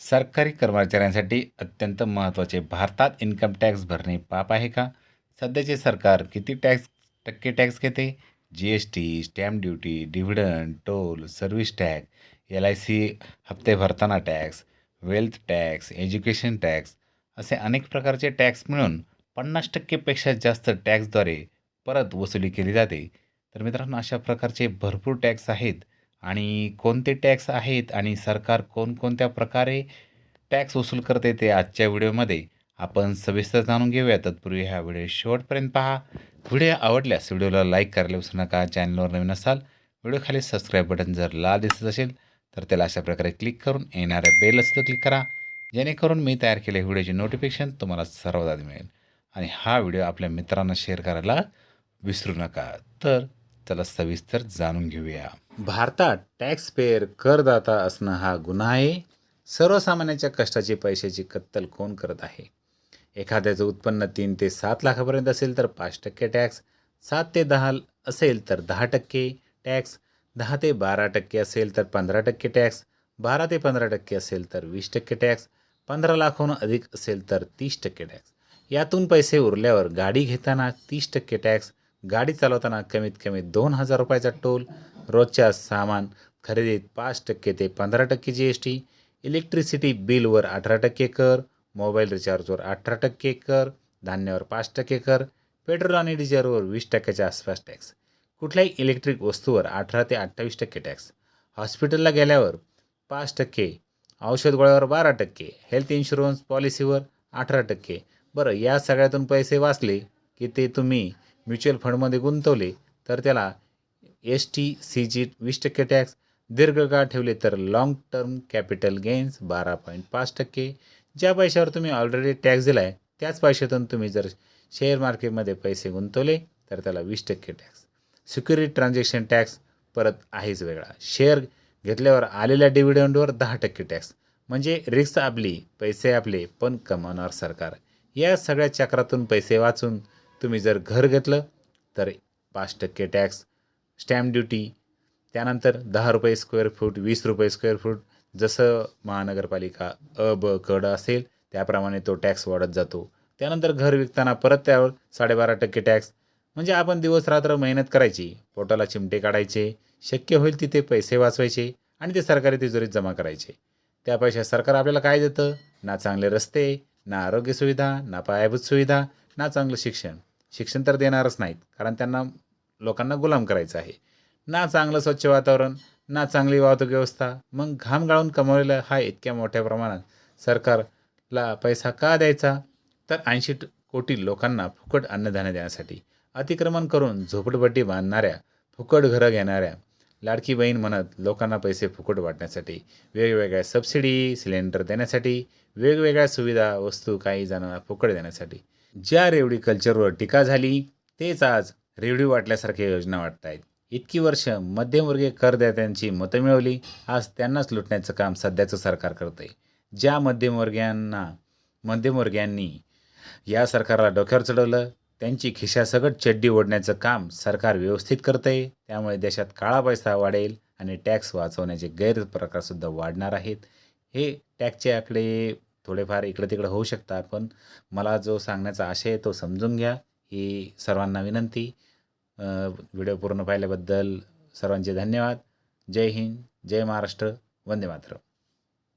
सरकारी कर्मचाऱ्यांसाठी अत्यंत महत्त्वाचे. भारतात इन्कम टॅक्स भरणे पाप आहे का? सध्याचे सरकार किती टॅक्स टक्के टॅक्स घेते? G S T stamp duty dividend toll service tax L I C हप्ते भरताना tax wealth tax education tax असे अनेक प्रकारचे टॅक्स मिळून पन्नास टक्केपेक्षा जास्त टॅक्सद्वारे परत वसुली केली जाते. तर मित्रांनो अशा प्रकारचे भरपूर टॅक्स आहेत. आणि कोणते टॅक्स आहेत आणि सरकार कोणकोणत्या प्रकारे टॅक्स वसूल करते ते आजच्या व्हिडिओमध्ये आपण सविस्तर जाणून घेऊया. तत्पूर्वी हा व्हिडिओ शेवटपर्यंत पहा. व्हिडिओ आवडल्यास व्हिडिओला लाईक करायला विसरू नका. चॅनलवर नवीन असाल व्हिडिओ खाली सबस्क्राईब बटन जर लाल दिसत असेल तर त्याला अशा प्रकारे क्लिक करून येणाऱ्या बेल असतं क्लिक करा. जेणेकरून मी तयार केलेल्या व्हिडिओचे नोटिफिकेशन तुम्हाला सर्वात मिळेल. आणि हा व्हिडिओ आपल्या मित्रांना शेअर करायला विसरू नका. तर चला सविस्तर जाणून घेऊया. भारतात टॅक्स पेअर करदाता असणं हा गुन्हा आहे. सर्वसामान्यांच्या कष्टाची पैशाची कत्तल कोण करत आहे? एखाद्याचं उत्पन्न तीन ते सात लाखापर्यंत असेल तर पाच टक्के टॅक्स सात ते दहा असेल तर दहा टक्के टॅक्स दहा ते बारा टक्के असेल तर पंधरा टक्के टॅक्स बारा ते पंधरा टक्के असेल तर वीस टक्के टॅक्स पंधरा लाखाहून अधिक असेल तर तीस टक्के टॅक्स यातून पैसे उरल्यावर गाडी घेताना तीस टक्के टॅक्स गाडी चालवताना कमीत कमी दोन हजार रुपयाचा टोल रोजच्या सामान खरेदीत पाच टक्के ते पंधरा टक्के जी एस टी इलेक्ट्रिसिटी बिलवर अठरा टक्के कर मोबाईल रिचार्जवर अठरा टक्के कर धान्यावर पाच टक्के कर पेट्रोल आणि डिझेलवर वीस टक्क्याच्या आसपास टॅक्स. कुठल्याही इलेक्ट्रिक वस्तूवर अठरा ते अठ्ठावीस टक्के टॅक्स. हॉस्पिटलला गेल्यावर पाच टक्के औषध गोळ्यावर बारा टक्के हेल्थ इन्शुरन्स पॉलिसीवर अठरा टक्के. बरं या सगळ्यातून पैसे वाचले की ते तुम्ही म्युच्युअल फंडमध्ये गुंतवले तर त्याला एस टी सी जी वीस टक्के टॅक्स दीर्घकाळ ठेवले तर लाँग टर्म कॅपिटल गेन्स बारा पॉईंट पाच टक्के. ज्या पैशावर तुम्ही ऑलरेडी टॅक्स दिला आहे त्याच पैशातून तुम्ही जर शेअर मार्केटमध्ये पैसे गुंतवले तर त्याला वीस टक्के टॅक्स सिक्युरिटी ट्रान्झॅक्शन टॅक्स परत आहेच वेगळा. शेअर घेतल्यावर आलेल्या डिव्हिडंडवर दहा टक्के टॅक्स म्हणजे रिस्क आपली पैसे आपले पण कमावणार सरकार. या सगळ्या चक्रातून पैसे वाचून तुम्ही जर घर घेतलं तर पाच टक्के टॅक्स स्टॅम्प ड्युटी त्यानंतर दहा रुपये स्क्वेअर फूट वीस रुपये स्क्वेअर फूट जसं महानगरपालिका अ ब कड असेल त्याप्रमाणे तो टॅक्स वाढत जातो. त्यानंतर घर विकताना परत त्यावर साडेबारा टक्के टॅक्स. म्हणजे आपण दिवस रात्र मेहनत करायची पोटाला चिमटे काढायचे शक्य होईल तिथे पैसे वाचवायचे आणि ते सरकारी तिजोरीत जमा करायचे. त्या पैशात सरकार आपल्याला काय देतं? ना चांगले रस्ते ना आरोग्य सुविधा ना पायाभूत सुविधा ना चांगलं शिक्षण. शिक्षण तर देणारच नाहीत. कारण त्यांना लोकांना गुलाम करायचं आहे. ना चांगलं स्वच्छ वातावरण ना चांगली वाहतूक व्यवस्था. मग घाम गाळून कमवलेला हा इतक्या मोठ्या प्रमाणात सरकारला पैसा का द्यायचा? तर ऐंशी कोटी लोकांना फुकट अन्नधान्य देण्यासाठी अतिक्रमण करून झोपडपट्टी बांधणाऱ्या फुकट घरं घेणाऱ्या लाडकी बहीण म्हणत लोकांना पैसे फुकट वाटण्यासाठी वेगवेगळ्या सबसिडी सिलेंडर देण्यासाठी वेगवेगळ्या सुविधा वस्तू काही जणांना फुकट देण्यासाठी ज्या रेवडी कल्चरवर टीका झाली तेच आज रेवडी वाटल्यासारख्या योजना वाटत आहेत इतकी वर्ष मध्यमवर्गीय करदात्यांची मतं मिळवली आज त्यांनाच लुटण्याचं काम सध्याचं सरकार करतं आहे ज्या मध्यमवर्गीयांना मध्यमवर्गीयांनी या सरकारला डोक्यावर चढवलं त्यांची खिशासकट चड्डी ओढण्याचं काम सरकार व्यवस्थित करतं आहे त्यामुळे देशात काळा पैसा वाढेल आणि टॅक्स वाचवण्याचे गैरप्रकारसुद्धा वाढणार आहेत. हे टॅक्सचे आकडे थोडेफार इकडं तिकडं होऊ शकतात पण मला जो सांगण्याचा आशय आहे तो समजून घ्या. ही सर्वांना विनंती. व्हिडिओ पूर्ण पाहिल्याबद्दल सर्वांचे धन्यवाद. जय हिंद जय महाराष्ट्र वंदे मातरम.